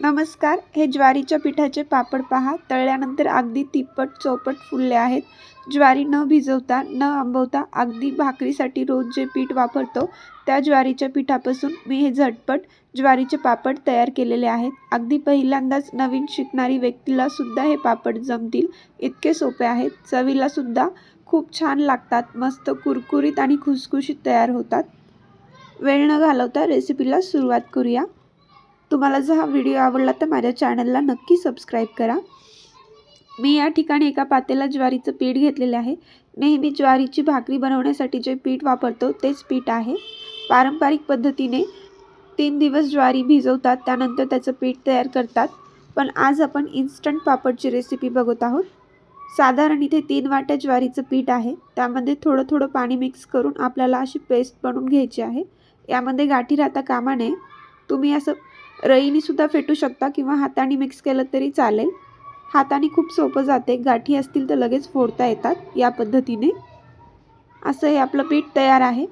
नमस्कार. हे ज्वारीच्या पिठाचे पापड पहा. तळल्यानंतर अगदी तिप्पट चौपट फुलले आहेत. ज्वारी न भिजवता न आंबवता अगदी भाकरीसाठी रोज जे पीठ वापरतो त्या ज्वारीच्या पिठापासून मी हे झटपट ज्वारीचे पापड तयार केलेले आहेत. अगदी पहिल्यांदाच नवीन शिकणारी व्यक्तीला सुद्धा हे पापड जमतील. इतके सोपे आहेत. चवीला सुद्धा खूप छान लागतात. मस्त कुरकुरीत आणि खुसखुशीत तयार होतात. वेळ न घालवता रेसिपीला सुरुवात करूया. तुम्हाला जर हा व्हिडिओ आवडला तर माझ्या चॅनलला नक्की सबस्क्राईब करा. मी या ठिकाणी एका पातेला ज्वारीचं पीठ घेतलेले आहे. नेहमी ज्वारीची भाकरी बनवण्यासाठी जे पीठ वापरतो तेच पीठ आहे. पारंपरिक पद्धतीने तीन दिवस ज्वारी भिजवतात त्यानंतर त्याचं पीठ तयार करतात. पण आज आपण इन्स्टंट पापडची रेसिपी बघत आहोत. साधारण इथे तीन वाट्या ज्वारीचं पीठ आहे. त्यामध्ये थोडं थोडं पाणी मिक्स करून आपल्याला अशी पेस्ट बनवून घ्यायची आहे. यामध्ये गाठी राहता कामा नये. तुम्ही असं रईनीसुद्धा फेटू शकता किंवा हाताने मिक्स केलं तरी चालेल. हाताने खूप सोपं जाते. गाठी असतील तर लगेच फोडता येतात या पद्धतीने. असं हे आपलं पीठ तयार आहे.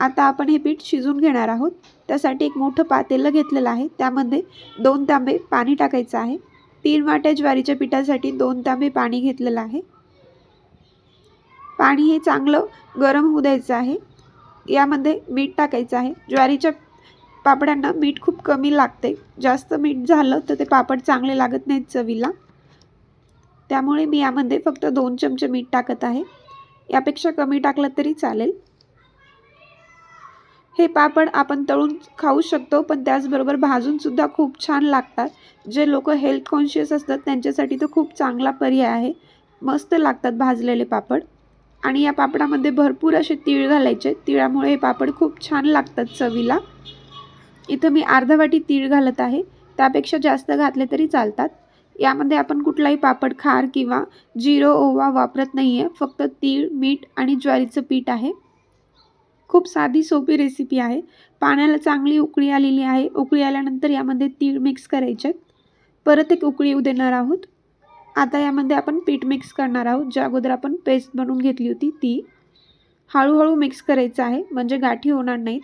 आता आपण हे पीठ शिजून घेणार आहोत. त्यासाठी एक मोठं पातेलं घेतलेलं आहे. त्यामध्ये दोन तांबे पाणी टाकायचं आहे. तीन वाट्या ज्वारीच्या पिठासाठी दोन तांबे पाणी घेतलेलं आहे. पाणी हे चांगलं गरम होऊ द्यायचं आहे. यामध्ये मीठ टाकायचं आहे. ज्वारीच्या पापड्यांना मीठ खूप कमी लागते जास्त मीठ झालं तर ते पापड चांगले लागत नाहीत चवीला. त्यामुळे मी यामध्ये फक्त दोन चमचे मीठ टाकत आहे. यापेक्षा कमी टाकलं तरी चालेल. हे पापड आपण तळून खाऊ शकतो पण त्याचबरोबर भाजूनसुद्धा खूप छान लागतात. जे लोक हेल्थ कॉन्शियस असतात त्यांच्यासाठी तर खूप चांगला पर्याय आहे. मस्त लागतात भाजलेले पापड. आणि या पापडामध्ये भरपूर असे तीळ घालायचे. तिळामुळे हे पापड खूप छान लागतात चवीला. इथं मी अर्धा वाटी तीळ घालत आहे. त्यापेक्षा जास्त घातले तरी चालतात. यामध्ये आपण कुठलाही पापड खार किंवा जिरो ओवा वापरत नाही आहे फक्त तीळ मीठ आणि ज्वारीचं पीठ आहे. खूप साधी सोपी रेसिपी आहे. पाण्याला चांगली उकळी आलेली आहे. उकळी आल्यानंतर यामध्ये तीळ मिक्स करायचे. परत एक उकळी येऊ देणार आहोत. आता यामध्ये आपण पीठ मिक्स करणार आहोत. ज्या अगोदर आपण पेस्ट बनवून घेतली होती ती हळूहळू मिक्स करायचं आहे. म्हणजे गाठी होणार नाहीत.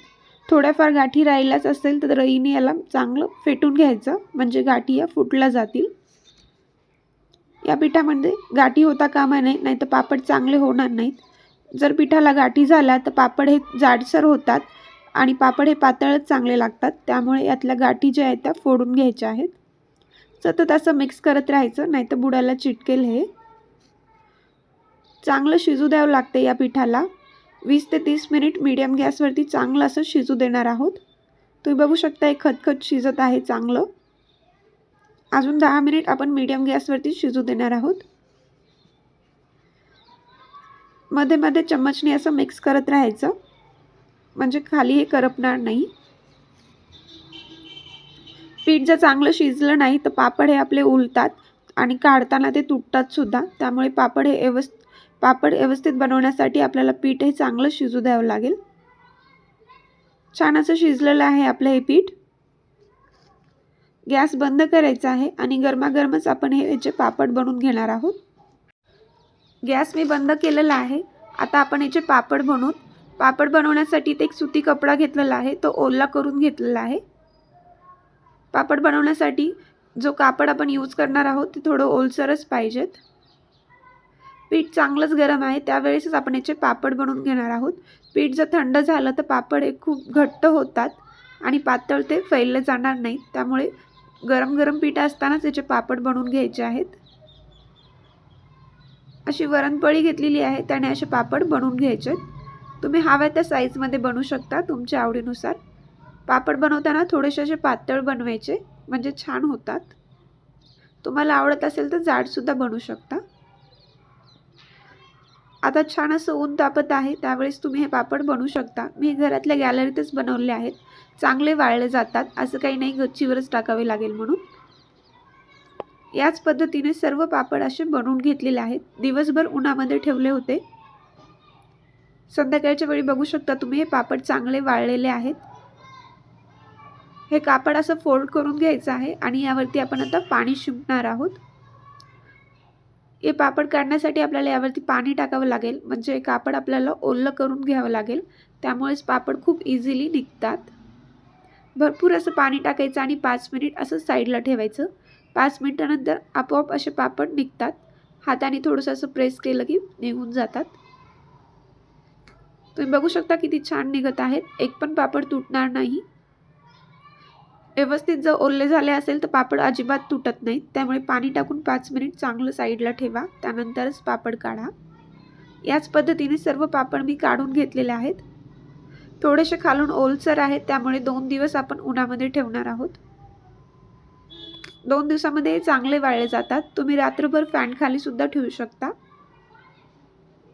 थोड्याफार गाठी राहिल्याच असेल तर रईने याला चांगलं फेटून घ्यायचं. म्हणजे गाठी या फुटल्या जातील. या पिठामध्ये गाठी होता कामा नये नाही तर पापड चांगले होणार नाहीत. जर पिठाला गाठी झाल्या तर पापड हे जाडसर होतात आणि पापड हे पातळच चांगले लागतात. त्यामुळे यातल्या गाठी ज्या आहेत त्या फोडून घ्यायच्या आहेत. सतत असं मिक्स करत राहायचं नाही तर बुडाला चिटकेल हे. चांगलं शिजू द्यावं लागते या पिठाला. वीस ते तीस मिनिट मीडियम गॅसवरती चांगलं असं शिजू देणार आहोत. तुम्ही बघू शकता एक खतखत शिजत आहे चांगलं. अजून दहा मिनिट आपण मीडियम गॅसवरती शिजू देणार आहोत. मध्ये मध्ये चम्मचने असं मिक्स करत राहायचं. म्हणजे खाली हे करपणार नाही. पीठ जर चांगलं शिजलं नाही तर पापड हे आपले उलतात आणि काढताना ते तुटतात सुद्धा. त्यामुळे पापड हे व्यवस् पापड व्यवस्थित बनवण्यासाठी आपल्याला पीठ हे चांगलं शिजू द्यावं लागेल. छान असं शिजलेलं आहे आपलं हे पीठ. गॅस बंद करायचा आहे आणि गरमागरमच आपण हे याचे पापड बनवून घेणार आहोत. गॅस मी बंद केलेला आहे. आता आपण याचे पापड बनवून पापड बनवण्यासाठी ते एक सुती कपडा घेतलेला आहे. तो ओला करून घेतलेला आहे. पापड बनवण्यासाठी जो कापड आपण यूज करणार आहोत ते थोडं ओलसरच पाहिजेत. पीठ चांगलंच गरम आहे त्यावेळेसच आपण याचे पापड बनवून घेणार आहोत. पीठ जर थंड झालं तर पापड हे खूप घट्ट होतात आणि पातळ ते फैलले जाणार नाहीत त्यामुळे गरम गरम पीठ असतानाच याचे पापड बनवून घ्यायचे आहेत. अशी वरणपळी घेतलेली आहे त्याने असे पापड बनवून घ्यायचे तुम्ही हव्या त्या साईजमध्ये बनवू शकता तुमच्या आवडीनुसार. पापड बनवताना थोडेसे असे पातळ बनवायचे म्हणजे छान होतात. तुम्हाला आवडत असेल तर जाडसुद्धा बनवू शकता. आता छान असं ऊन तापत आहे त्यावेळेस तुम्ही हे पापड बनवू शकता. मी घरातल्या गॅलरीतच बनवले आहेत. चांगले वाळले जातात असं काही नाही गच्चीवरच टाकावे लागेल म्हणून. याच पद्धतीने सर्व पापड असे बनवून घेतलेले आहेत. दिवसभर उन्हामध्ये ठेवले होते. संध्याकाळच्या वेळी बघू शकता तुम्ही हे पापड चांगले वाळलेले आहेत. हे कापड असं फोल्ड करून घ्यायचं आहे आणि यावरती आपण आता पाणी शिंपणार आहोत. हे पापड काढण्यासाठी आपल्याला यावरती पाणी टाकावं लागेल म्हणजे हे कापड आपल्याला ओलं करून घ्यावं लागेल. त्यामुळेच पापड खूप इझिली निघतात. भरपूर असं पाणी टाकायचं आणि पाच मिनिट असं साईडला ठेवायचं. पाच मिनिटानंतर आपोआप असे पापड निघतात. हाताने थोडंसं असं प्रेस केलं की निघून जातात. तुम्ही बघू शकता किती छान निघत आहेत. एक पण पापड तुटणार नाही. व्यवस्थित जर ओरले झाले असेल तर पापड अजिबात तुटत नाहीत. त्यामुळे पाणी टाकून पाच मिनिट चांगलं साईडला ठेवा. त्यानंतरच पापड काढा. याच पद्धतीने सर्व पापड मी काढून घेतलेले आहेत. थोडेसे खालून ओलसर आहेत त्यामुळे दोन दिवस आपण उन्हामध्ये ठेवणार आहोत. दोन दिवसामध्ये चांगले वाळले जातात. तुम्ही रात्रभर फॅन खाली सुद्धा ठेवू शकता.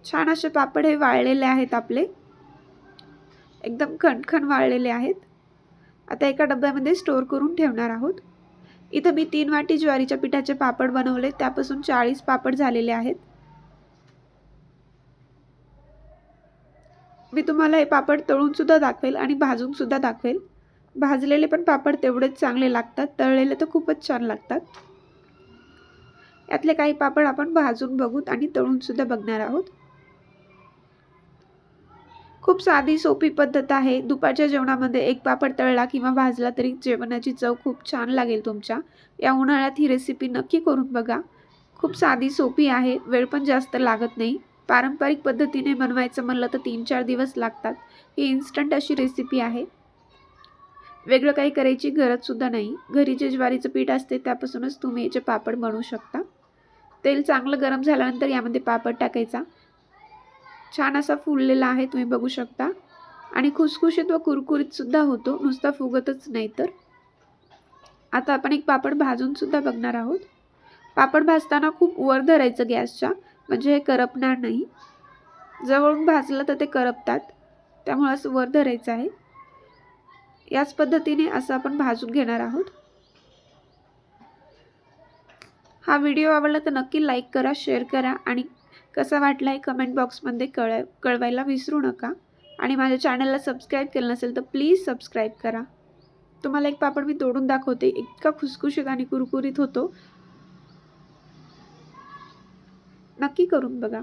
छान असे पापड हे वाळलेले आहेत आपले. एकदम खणखण वाळलेले आहेत. आता एका डब्यामध्ये स्टोअर करून ठेवणार आहोत. इथं मी तीन वाटी ज्वारीच्या पिठाचे पापड बनवले त्यापासून चाळीस पापड झालेले आहेत. मी तुम्हाला हे पापड तळूनसुद्धा दाखवेल आणि भाजूनसुद्धा दाखवेल. भाजलेले पण पापड तेवढेच चांगले लागतात तळलेले तर खूपच छान लागतात. यातले काही पापड आपण भाजून बघूत आणि तळूनसुद्धा बघणार आहोत. खूप साधी सोपी पद्धत आहे. दुपारच्या जेवणामध्ये एक पापड तळला किंवा भाजला तरी जेवणाची चव खूप छान लागेल तुमच्या. या उन्हाळ्यात ही रेसिपी नक्की करून बघा. खूप साधी सोपी आहे. वेळ पण जास्त लागत नाही. पारंपरिक पद्धतीने बनवायचं म्हणलं तर तीन चार दिवस लागतात. ही इन्स्टंट अशी रेसिपी आहे. वेगळं काही करायची गरजसुद्धा नाही. घरी जे ज्वारीचं पीठ असते त्यापासूनच तुम्ही याचे पापड बनवू शकता. तेल चांगलं गरम झाल्यानंतर यामध्ये पापड टाकायचा. छान असा फुललेला आहे तुम्ही बघू शकता. आणि खुसखुशीत व कुरकुरीतसुद्धा होतो नुसता फुगतच नाही तर. आता आपण एक पापड भाजूनसुद्धा बघणार आहोत. पापड भाजताना खूप वर धरायचं गॅसच्या म्हणजे हे करपणार नाही. जवळून भाजलं तर ते करपतात त्यामुळे असं वर धरायचं आहे. याच पद्धतीने असं आपण भाजून घेणार आहोत. हा व्हिडिओ आवडला तर नक्की लाईक करा शेअर करा आणि कसा वाटला आहे कमेंट बॉक्समध्ये कळ कळवायला विसरू नका. आणि माझ्या चॅनलला सबस्क्राईब केलं नसेल तर प्लीज सबस्क्राईब करा. तुम्हाला एक पापड मी तोडून दाखवते. इतका खुसखुशीत आणि कुरकुरीत होतो. नक्की करून बघा.